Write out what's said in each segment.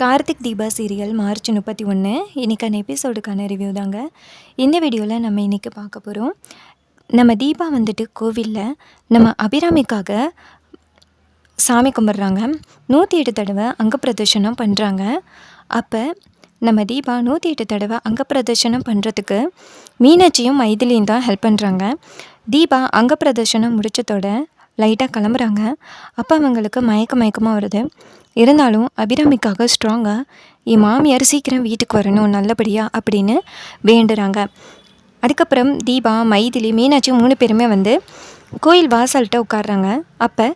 Karthik Deepa serial March முப்பத்தி ஒன்று இன்றைக்கான எபிசோடுக்கான ரிவ்யூ தாங்க. இந்த வீடியோவில் நம்ம இன்றைக்கி பார்க்க போகிறோம் நம்ம தீபா வந்துட்டு கோவிலில் நம்ம அபிராமிக்காக சாமி கும்பிட்றாங்க. நூற்றி எட்டு தடவை அங்க பிரதர்ஷனம் பண்ணுறாங்க அப்போ நம்ம தீபா நூற்றி எட்டு தடவை அங்க பிரதர்ஷனம் பண்ணுறதுக்கு மீனாட்சியும் மைதிலியும் தான் ஹெல்ப் பண்ணுறாங்க தீபா அங்க பிரதர்ஷனம் முடித்ததோட லைட்டாக கிளம்புறாங்க. அப்போ அவங்களுக்கு மயக்க மயக்கமாக வருது. இருந்தாலும் அபிராமிக்காக ஸ்ட்ராங்காக என் மாமியார் சீக்கிரம் வீட்டுக்கு வரணும் நல்லபடியாக அப்படின்னு வேண்டுறாங்க. அதுக்கப்புறம் தீபா மைதிலி மீனாட்சி மூணு பேருமே வந்து கோயில் வாசல்கிட்ட உட்காடுறாங்க அப்போ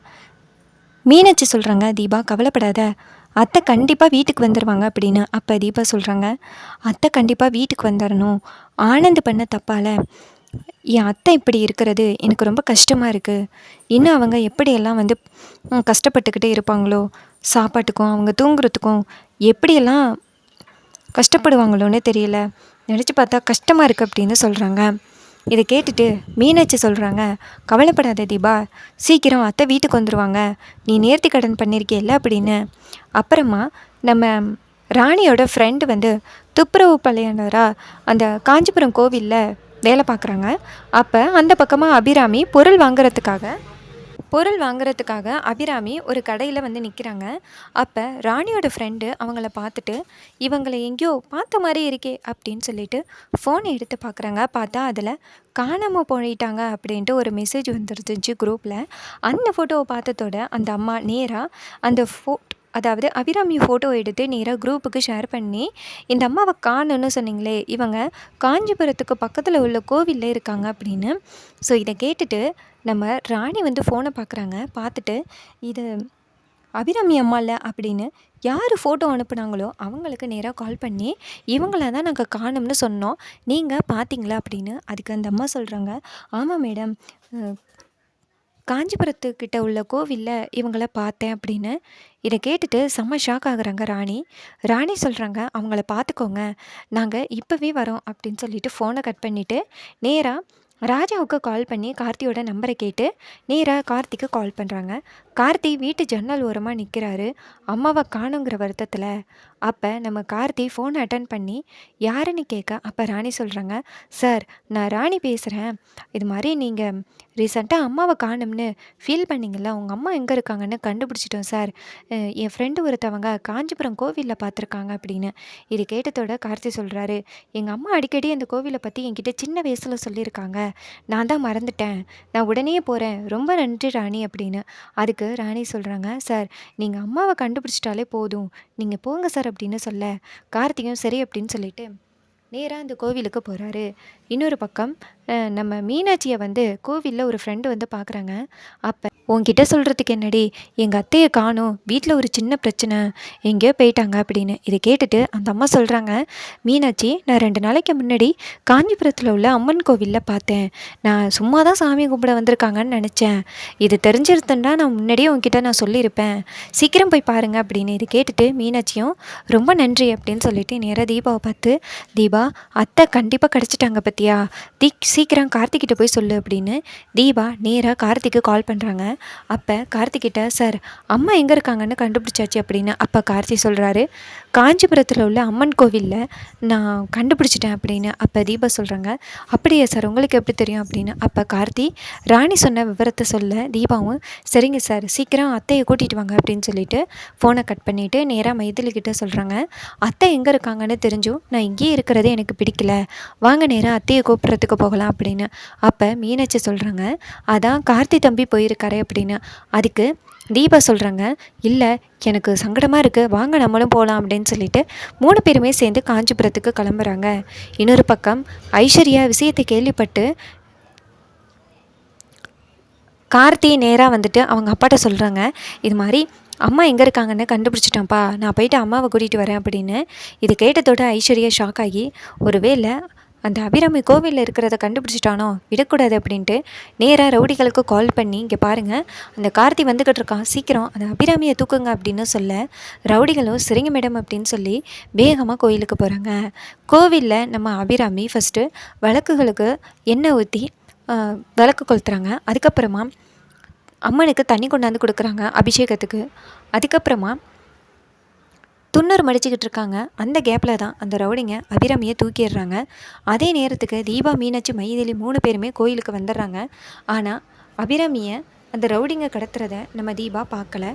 மீனாட்சி சொல்கிறாங்க தீபா கவலைப்படாத. அத்தை கண்டிப்பாக வீட்டுக்கு வந்துடுவாங்க அப்படின்னு அப்போ தீபா சொல்கிறாங்க அத்தை கண்டிப்பாக வீட்டுக்கு வந்துடணும் ஆனந்த் பண்ண தப்பால். என் அத்தை இப்படி இருக்கிறது எனக்கு ரொம்ப கஷ்டமாக இருக்குது இன்னும் அவங்க எப்படியெல்லாம் வந்து கஷ்டப்பட்டுக்கிட்டே இருப்பாங்களோ சாப்பாட்டுக்கும் அவங்க தூங்குறதுக்கும் எப்படியெல்லாம் கஷ்டப்படுவாங்களோன்னு தெரியல. நினச்சி பார்த்தா கஷ்டமாக இருக்குது அப்படின்னு சொல்கிறாங்க இதை கேட்டுட்டு மீனாட்சி சொல்கிறாங்க கவலைப்படாத தீபா சீக்கிரம் அத்தை வீட்டுக்கு வந்துடுவாங்க நீ நேர்த்தி கடன் பண்ணியிருக்கியல்ல அப்படின்னு. அப்புறமா நம்ம ராணியோட ஃப்ரெண்டு வந்து துப்புரவு பழையனராக அந்த காஞ்சிபுரம் கோவிலில் வேலை பார்க்குறாங்க. அப்போ அந்த பக்கமாக அபிராமி பொருள் வாங்குறதுக்காக பொருள் வாங்குறதுக்காக அபிராமி ஒரு கடையில் வந்து நிற்கிறாங்க. அப்போ ராணியோட ஃப்ரெண்டு அவங்கள பார்த்துட்டு இவங்களை எங்கேயோ பார்த்த மாதிரி இருக்கே அப்படின்னு சொல்லிட்டு ஃபோனை எடுத்து பார்க்குறாங்க. பார்த்தா அதில் காணாமல் போயிட்டாங்க அப்படின்ட்டு ஒரு மெசேஜ் வந்துருந்துச்சு குரூப்பில் அந்த ஃபோட்டோவை பார்த்ததோட அந்த அம்மா நேராக அந்த ஃபோ அதாவது அபிராமி ஃபோட்டோ எடுத்து நேராக குரூப்புக்கு ஷேர் பண்ணி இந்த அம்மாவை காணுன்னு சொன்னீங்களே இவங்க காஞ்சிபுரத்துக்கு பக்கத்தில் உள்ள கோவிலில் இருக்காங்க அப்படின்னு. ஸோ இதை கேட்டுட்டு நம்ம ராணி வந்து ஃபோனை பார்க்குறாங்க பார்த்துட்டு இது அபிராமி அம்மா இல்லை அப்படின்னு யார் ஃபோட்டோ அனுப்புனாங்களோ அவங்களுக்கு நேராக கால் பண்ணி இவங்கள தான் நாங்கள் காணோம்னு சொன்னோம். நீங்கள் பார்த்தீங்களா அப்படின்னு அதுக்கு அந்த அம்மா சொல்கிறாங்க ஆமாம் மேடம் காஞ்சிபுரத்துக்கிட்ட உள்ள கோவிலில் இவங்கள பார்த்தேன் அப்படின்னு இதை கேட்டுட்டு செம்ம ஷாக் ஆகுறாங்க ராணி. ராணி சொல்கிறாங்க அவங்கள பார்த்துக்கோங்க. நாங்கள் இப்போவே வரோம் அப்படின்னு சொல்லிட்டு ஃபோனை கட் பண்ணிவிட்டு நேராக ராஜாவுக்கு கால் பண்ணி கார்த்தியோட நம்பரை கேட்டு நேராக கார்த்திக்கு கால் பண்ணுறாங்க கார்த்தி வீட்டு ஜன்னல் ஓரமாக நிற்கிறாரு அம்மாவை காணுங்கிற வருத்தத்தில். அப்போ நம்ம கார்த்தி ஃபோன் அட்டன் பண்ணி யாருன்னு கேட்க அப்போ ராணி சொல்கிறாங்க சார் நான் ராணி பேசுகிறேன் இது மாதிரி நீங்கள் ரீசெண்டாக அம்மாவை காணும்னு ஃபீல் பண்ணிங்களா உங்கள் அம்மா எங்கே இருக்காங்கன்னு கண்டுபிடிச்சிட்டோம் சார். என் ஃப்ரெண்டு ஒருத்தவங்க காஞ்சிபுரம் கோவிலில் பார்த்துருக்காங்க அப்படின்னு. இது கேட்டதோட கார்த்தி சொல்கிறாரு எங்கள் அம்மா அடிக்கடி அந்த கோவிலை பற்றி என்கிட்ட சின்ன வயசில் சொல்லியிருக்காங்க. நான் தான் மறந்துட்டேன். நான் உடனே போகிறேன் ரொம்ப நன்றி ராணி அப்படின்னு. அதுக்கு ராணி சொல்கிறாங்க சார் நீங்கள் அம்மாவை கண்டுபிடிச்சிட்டாலே போதும். நீங்கள் போங்க சார் அப்படின்னு சொல்ல கார்த்திகம் சரி அப்படின்னு சொல்லிட்டு நேராக அந்த கோவிலுக்கு போகிறாரு இன்னொரு பக்கம் நம்ம மீனாட்சியை வந்து கோவிலில் ஒரு ஃப்ரெண்டு வந்து பார்க்குறாங்க அப்போ உன்கிட்ட சொல்கிறதுக்கு என்னடி? எங்கள் அத்தையை காணும். வீட்டில் ஒரு சின்ன பிரச்சனை. எங்கேயோ போயிட்டாங்க அப்படின்னு. இதை கேட்டுட்டு அந்த அம்மா சொல்கிறாங்க மீனாட்சி நான் ரெண்டு நாளைக்கு முன்னாடி காஞ்சிபுரத்தில் உள்ள அம்மன் கோவிலில் பார்த்தேன். நான் சும்மா தான் சாமி கும்பிட வந்திருக்காங்கன்னு நினச்சேன். இது தெரிஞ்சிருந்தேன்னா நான் முன்னாடியே உங்ககிட்ட நான் சொல்லியிருப்பேன். சீக்கிரம் போய் பாருங்கள் அப்படின்னு இதை கேட்டுட்டு மீனாட்சியும் ரொம்ப நன்றி அப்படின்னு சொல்லிட்டு நேராக தீபாவை பார்த்து தீபா அத்தை கண்டிப்பாக கிடச்சிட்டாங்க பற்றியா தீ சீக்கிரம் கார்த்திகிட்ட போய் சொல்லு அப்படின்னு தீபா நேராக கார்த்திக்கு கால் பண்ணுறாங்க அப்போ கார்த்திகிட்ட சார் அம்மா எங்கே இருக்காங்கன்னு கண்டுபிடிச்சாச்சு அப்படின்னு. அப்போ கார்த்தி சொல்கிறாரு காஞ்சிபுரத்தில் உள்ள அம்மன் கோவிலில் நான் கண்டுபிடிச்சிட்டேன் அப்படின்னு. அப்போ தீபா சொல்கிறாங்க அப்படியே சார் உங்களுக்கு எப்படி தெரியும்? அப்படின்னு. அப்போ கார்த்தி ராணி சொன்ன விவரத்தை சொல்ல தீபாவும் சரிங்க சார் சீக்கிரம் அத்தையை கூட்டிகிட்டு வாங்க அப்படின்னு சொல்லிட்டு ஃபோனை கட் பண்ணிவிட்டு நேராக மைதிலிக்கிட்ட சொல்கிறாங்க அத்தை எங்கே இருக்காங்கன்னு தெரிஞ்சும் நான் இங்கேயே இருக்கிறதே எனக்கு பிடிக்கல. வாங்க நேராக அத்தையை கூப்பிட்றதுக்கு போகலாம் அப்படின்னு. அப்போ மீனாட்சி சொல்கிறாங்க அதான் கார்த்தி தம்பி போயிருக்காரு அப்படின்னு. அதுக்கு தீபா சொல்கிறாங்க இல்லை எனக்கு சங்கடமாக இருக்குது வாங்க நம்மளும் போகலாம் அப்படின்னு சொல்லிட்டு மூணு பேருமே சேர்ந்து காஞ்சிபுரத்துக்கு கிளம்புறாங்க. இன்னொரு பக்கம் ஐஸ்வர்யா விஷயத்தை கேள்விப்பட்டு கார்த்தி நேராக வந்துட்டு அவங்க அப்பாட்ட சொல்கிறாங்க இது மாதிரி அம்மா எங்கே இருக்காங்கன்னு கண்டுபிடிச்சிட்டான்ப்பா நான் போயிட்டு அம்மாவை கூட்டிகிட்டு வரேன் அப்படின்னு. இது கேட்டதோட ஐஸ்வர்யா ஷாக் ஆகி ஒருவேளை அந்த அபிராமி கோவிலில் இருக்கிறத கண்டுபிடிச்சிட்டானோ? விடக்கூடாது அப்படின்ட்டு நேராக ரவுடிகளுக்கு கால் பண்ணி இங்கே பாருங்கள் அந்த கார்த்தி வந்துக்கிட்டு இருக்கான் சீக்கிரம் அந்த அபிராமியை தூக்குங்க அப்படின்னு சொல்ல ரவுடிகளும் சரிங்க மேடம் அப்படின்னு சொல்லி வேகமாக கோயிலுக்கு போகிறாங்க கோவிலில் நம்ம அபிராமி ஃபஸ்ட்டு விளக்குகளுக்கு எண்ணெய் ஊற்றி விளக்கு கொளுத்துறாங்க. அதுக்கப்புறமா அம்மனுக்கு தண்ணி கொண்டாந்து கொடுக்குறாங்க அபிஷேகத்துக்கு. அதுக்கப்புறமா துண்ணூறு மடிச்சுக்கிட்டு இருக்காங்க. அந்த கேப்பில் தான் அந்த ரவுடிங்க அபிராமியை தூக்கிடுறாங்க. அதே நேரத்துக்கு தீபா மீனாட்சி மைதிலி மூணு பேருமே கோயிலுக்கு வந்துடுறாங்க. ஆனால் அபிராமியை அந்த ரவுடிங்க கடத்துறத நம்ம தீபா பார்க்கல.